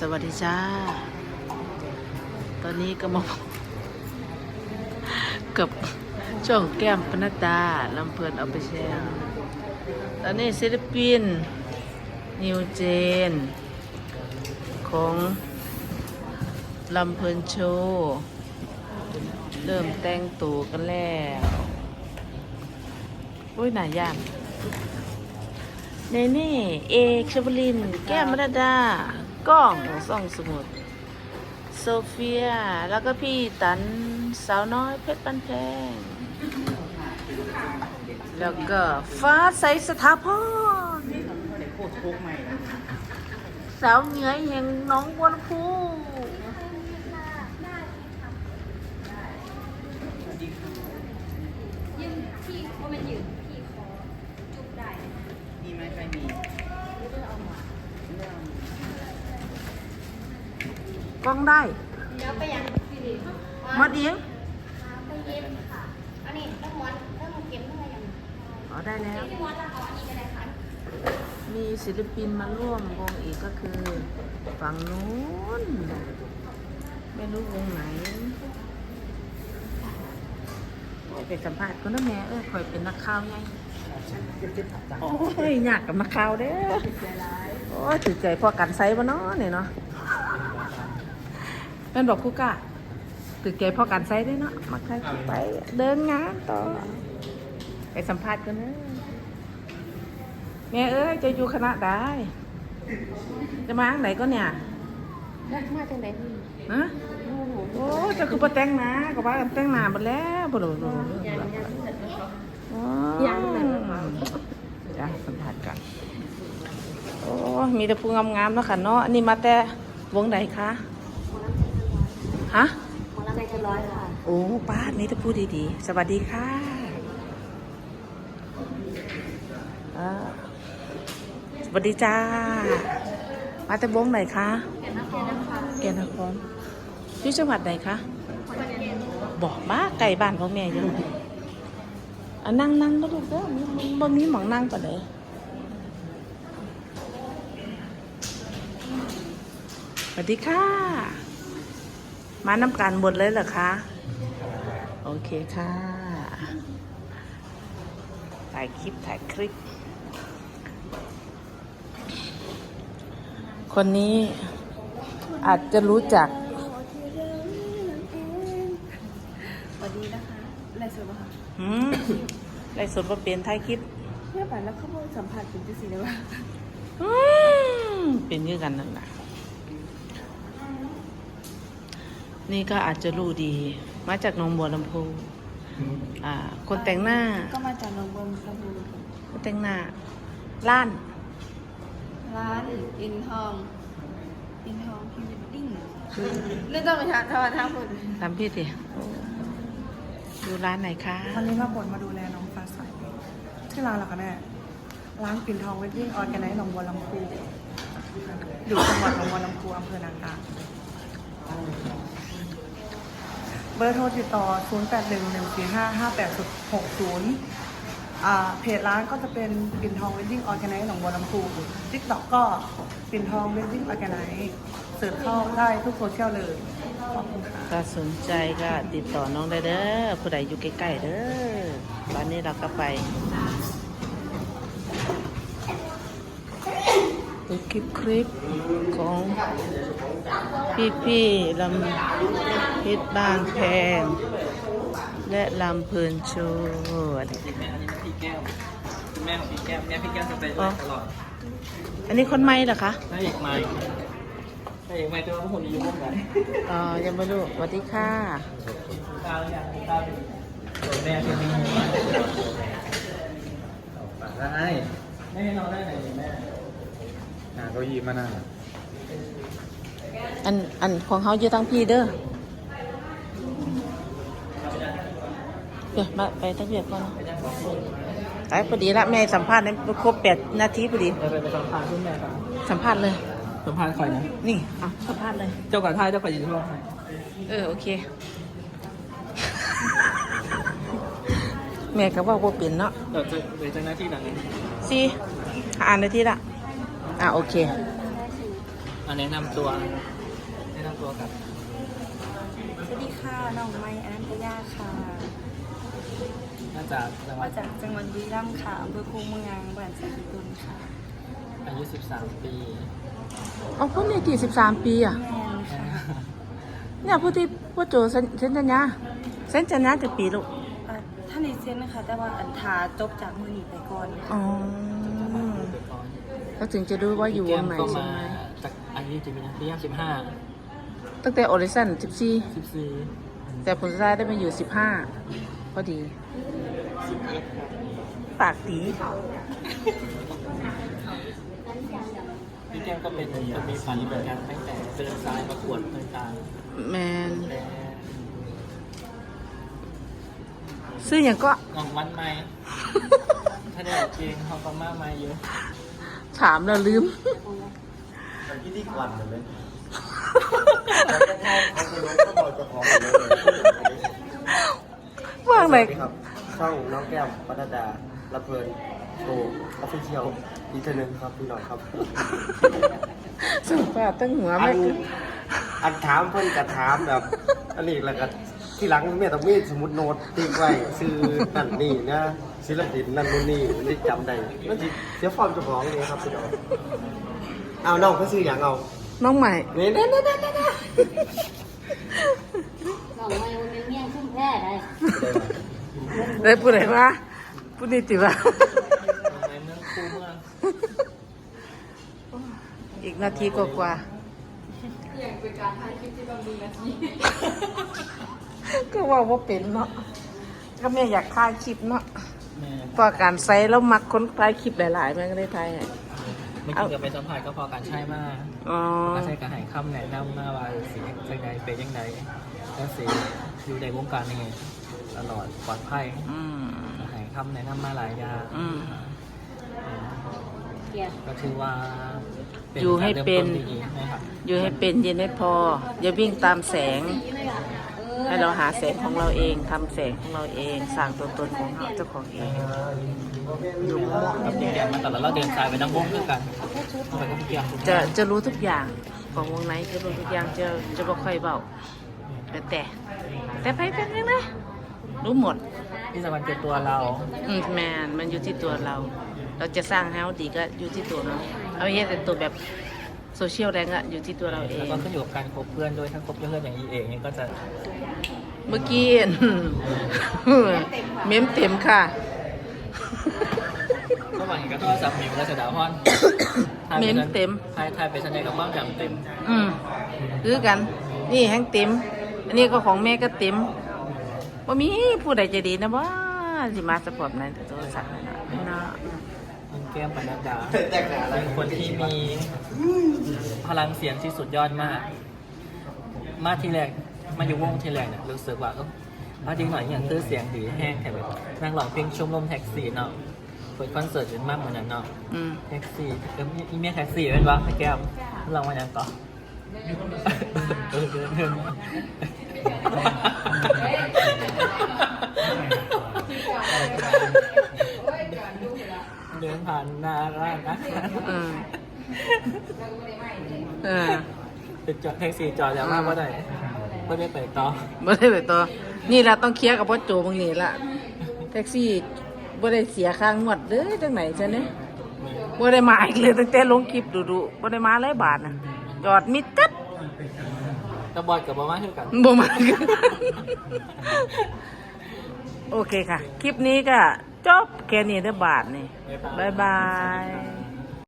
สวัสดีจ้า ตอนนี้ก็มากับช่องแก้มปนัดดาลำเพลินเอาไปแชร์ตอนนี้ศิลปิน นิวเจน ของลำเพลินโชว์เริ่มแต่งตัวกันแล้วโอ้ยหน่ายานเนเน่เอกชบลิน แก้มมรดา ก้องส่องสมุทรโซเฟีย แล้วก็พี่ตันสาวน้อยเพชรปันแพง แล้วก็ฟ้าใสสถาพรสาวเหนือแห่งหน้องบัวลำพู ยืนพี่ว่ามันยืนพี่ขอจุบได้ มีไหมใครมี กล้องได้เดี๋ยวไปยังพี่ดิหมาเอียงไปเย็นค่ะ อันนี้ต้องม้วนต้องเก็บเมื่อยังอ๋อได้แล้วที่ม้วนแล้วเอาอันนี้ก็ได้ค่ะมีศิลปินมาร่วมวงอีกก็คือฝั่งนู้นไม่รู้วงไหนโอ้ยไปสัมภาษณ์คนนั้นแม่เอ้ยคอยเป็นนักข่าวไงโอ้ยยากกับนักข่าวเด้อโอ้ยถือใจพอกันไซบ่เนาะเนี่ยเนาะแม่นบอกคู่กะถือใจพอกันไซได้เนาะมาใครไปเดินงานต่อ ไปสัมภาษณ์กันเนอะแม่เอ้ยจะอยู่คณะได้ จะมาอันไหนก็เนี่ยแล้วมาจากไหนพี่ฮะโอ้เจะคือปะแต่งหนาก็ว่ากันแต่งหนาหมดแล้วบ่รู้บ่รู้ยังยังอ๋อยังเลยเหรอคะจ้ะสัมผัสกันโอ้มีแต่ผู้งามๆเนาะค่ะเนาะอันนี้มาแต่วงไหนคะ ฮะหมอลำในจะร้อยค่ะ โอ้ป้าดนี่จะพูดดีๆ สวัสดีค่ะอ่าสวัสดีจ้า มาแต่วงไหนคะแก่นครนะคะแกนครอยู่จังหวัดไหนคะบอกมาไก่บ้านของแม่อยู่อันนั่งนั่งก็ลูกเด้อมันบ่มีหมองนั่งก่อนเลยสวัสดีค่ะ มาน้ำกันหมดเลยเหรอคะ โอเคค่ะ ถ่ายคลิปถ่ายคลิป คนนี้อาจจะรู้จักสวัสดีนะคะไลฟ์สดป่ะคะหืมไลฟ์สดมาเปลี่ยนท้ายคลิปเพื่อปันแล้วเขาบอกสัมผัสถึงจะสีได้ว่าอืมเป็นอยื้อกันนั่นแหละ นี่ก็อาจจะรู้ดี มาจากหนองบัวลำพูอ่า คนแต่งหน้า ก็มาจากหนองบัวลำพูคนแต่งหน้าล้าน ร้านอินทอง อินทองพิมพ์ดิ้งเรื่องต้องไปทางทางทางคนตามพี่ดิดูร้านไหนคะวันนี้มาบทมาดูแลน้องฟ้าใสที่ร้านเหรอคะแม่ร้านปิ่นทองเวดดิ้งออร์แกไนซ์หนองบัวลำพูอยู่จังหวัดหนองบัวลำพูอำเภอนากลาง เบอร์โทรติดต่อ 0 8 1 1 4 5 5 8 6 0อ่าเพจร้านก็จะเป็นปิ่นทองเวดดิ้งออร์แกไนซ์หนองบัวลำพูทิกตอกก็ปิ่นทองเวดดิ้งออร์แกไนซ์เสิร์ชเข้าได้ทุกโซเชียลเลย ขอบคุณค่ะ ถ้าสนใจก็ติดต่อน้องได้เด้อผู้ใดอยู่ใกล้ๆเด้อตอนนี้เราก็ไปดูคลิปคลิปของ พี่ๆลำพิษบานแพง และลำเพลินโชว์อะไรแม่อันนี้พี่แก้วแม่ของพี่แก้วเนี่พี่แก้วจะไปอ๋อตลอดอันนี้คนใหม่เหรอคะถ้าเอกไม่ถ้าเอกไม่จะว่าพวกคนอยู่พวกไหนอ๋อยังไม่รู้สวัสดีค่ะตาแล้วอย่างตาเป็นแม่เป็นมีได้ไม่ให้นอนได้ไหนแม่หาเก้าอี้มานั่ง อันอันของเขาอยู่ตั้งพี่เด้อเดี๋ยวมาไปตั้งเวียก่อนนะไปพอดีละแม่สัมภาษณ์ในครบแปดนาทีพอดีไปไปสัมภาษณ์คุณแม่ครับสัมภาษณ์เลย สัมภาษณ์ใครนะ นี่อะสัมภาษณ์เลย เจ้ากับท่ายเจ้ากับยินร่วมให้เออโอเค แม่ก็ว่าว่าเปลี่ยนเนาะเดี๋ยวจะเดี๋ยวจะหน้าที่หลังนี้สี่อ่านนาทีละอะโอเค อันแนะนำตัว แนะนำตัวกับสวัสดีค่ะน้องไม้อนันตยาค่ะมาจากจังหวัมาดจากจังหวัดบุรีรัมย์ค่ะอำเภอคูเมืองบ้านสักิตุนค่ะอายุ 13 ปีเอาพูดนี่กี่สิบสามปีอะ แม่นค่ะเนี่ยพูดที่พูดโจเซนเซนจัญญาเซนจัญญาจะปีลูกเอ่อท่านในเซนนะคะแต่ว่าอันทาจบจากมือหนีไปก่อนค่ะอ๋อ แล้วถึงจะรู้ว่าอยู่วงไหนก็ใช่มาไหมจากอา ยุจีบนะที่ย่าสิบห้าตั้งแต่ออริสันสิบสี่สิบสี่แต่ผลสุดท้ายได้มาอยู่สิบห้าพอดีปากตีพี่แก้มก็เป็นคนมีฝันเหมือนกันตั้งแต่เดินสายประกวดต่างๆแมนซื้ออย่างก็งองวันใหม่ถ้าได้จริงเขาก็มากมายเยอะ ถามแล้วลืม พิธีกรเหมือนเลยเขาจะรู้ก็บอกจะขอเลยว่างไหนครับ ช่องน้องแก้มปัตดาละเพลินโชว์ออฟฟิเชียลอีกทีหนึงครับพี่หน้องครับ สุภาพตั้งหัวอัไม่นอันถามเพิ่นกระถามแบบ อันนี้แล้วก็ที่หลังแม่ต้องมีสมุดโน้ตติ๊กไว้ชื่อนั่นนี่นะศิลปินนั่นนู่นนี่นี่จำได้มันสิเสียฟอร์มเจ้าของเลยครับพี่น้อง เอาน้องเขาซื้ออย่างเอาน้องใหม่ เนี่ยเนี่ยเนี่ยเนี่ยเนี่ยน้องไม่มันเมี่ยงขึ้นแพ้เลยได้พูดอะไรวะพูดนี่ติวะในเมืองคูเมืองอีกนาทีกว่าๆก็ว่าว่าเป็นเนาะก็ไม่อยากถ่ายคลิปเนาะแม่เพราะการใส่แล้วมักคนถ่ายคลิปหลายๆมันก็ได้ถ่าย ให้เมื่อกี้กับไปสัมผัสก็พอการใช่มากอ๋อก็ใช้การให้คำแนะนำมาว่าสีจังใดเป็นยังไงแล้วสีอยู่ในวงการยังไงตลอดปลอดภัยอืมให้คำแนะนำมาหลายอย่างอืม เกียร์ก็ถือว่าอยู่ให้เป็นการริ่มต้ที่ดีนะครับ อยู่ให้เป็นเย็นให้พอ อย่าวิ่งตามแสง ให้เราหาแสงของเราเองทำแสงของเราเองสร้างตัวตนของเราเจ้าของเองกับพี่แกมมาตลอดเราเดินสายไปน้ำวงด้วยกันไปกับพี่แกมจะจะรู้ทุกอย่างของวงไหนจะรู้ทุกอย่างจะจะบอกค่อยเบาแต่แต่แต่ไปเป็นยังไงรู้หมดที่สำคัญคือตัวเรา อืมแมนมันอยู่ที่ตัวเรา เราจะสร้างให้เขาดีก็อยู่ที่ตัวเราเอาไม่ใช่แต่ตัวแบบ โซเชียลแรงอะอยู่ที่ตัวเราเอแล้วง ก็ขึ้นอยู่กับการคบเพื่อนด้วยถ้าคบเพื่อนอย่างนี้เองเนี่ยก็จะเมื่อกี้ เม้มเต็มค่ะก็หวังกับโทรศัพท์มิวและเสยดาวพอนเม้มเต็ม ทายทายไปชันใจกับบ้างอย่างเต็มอืมคือกัน นี่แห้งเต็ม อันนี้ก็ของแม่ก็เต็มว่ามีผู้ใดใจะดีนะว่าสิมาสปอร์ตในโทรศัพท์นั่นน่ะเนาะคุณแก้มปนัดดาเป็นคนที่มีพลังเสียงที่สุดยอดมาก มาทีแรกมาอยู่วงทีแรกเนี่ยรู้สึกว่าเออมาดีหน่อยอย่างตื้อเสียงดีแห้งแค่แบบนั่งร้องเพลงชมรมแท็กซี่เนาะเปิดคอนเสิร์ตเป็นมากเหมือนนั้นเนาะอืมแท็กซี่เอออีเมียแท็กซี่เป็นปะไอ้แก้มลองมาอย่างต่อเออเดินเดินมาเดิ นผ่านหน้าร้านอาหารอืมเออไปจอดแท็กซี่จอดแล้วมากว่าได้ไม่ได้ไปต่อบ่ได้ไปต่อ นี่ละต้องเคลียร์กับพ่อโจบางนี่ละแท็กซี่บ่ได้เสียค่างวดเด้อจังไหนซะเนี่ยบ่ได้มาอีกเลยตั้งแต่ลงคลิปดูๆบ่ได้มาหลายบาทน่ะจอดมิดตึ๊ดก็บอดกับบอมาคือกันบ่มาโอเคค่ะ คลิปนี้ก็ จบแค่นี้เด้อบาทนี่บ๊ายบาย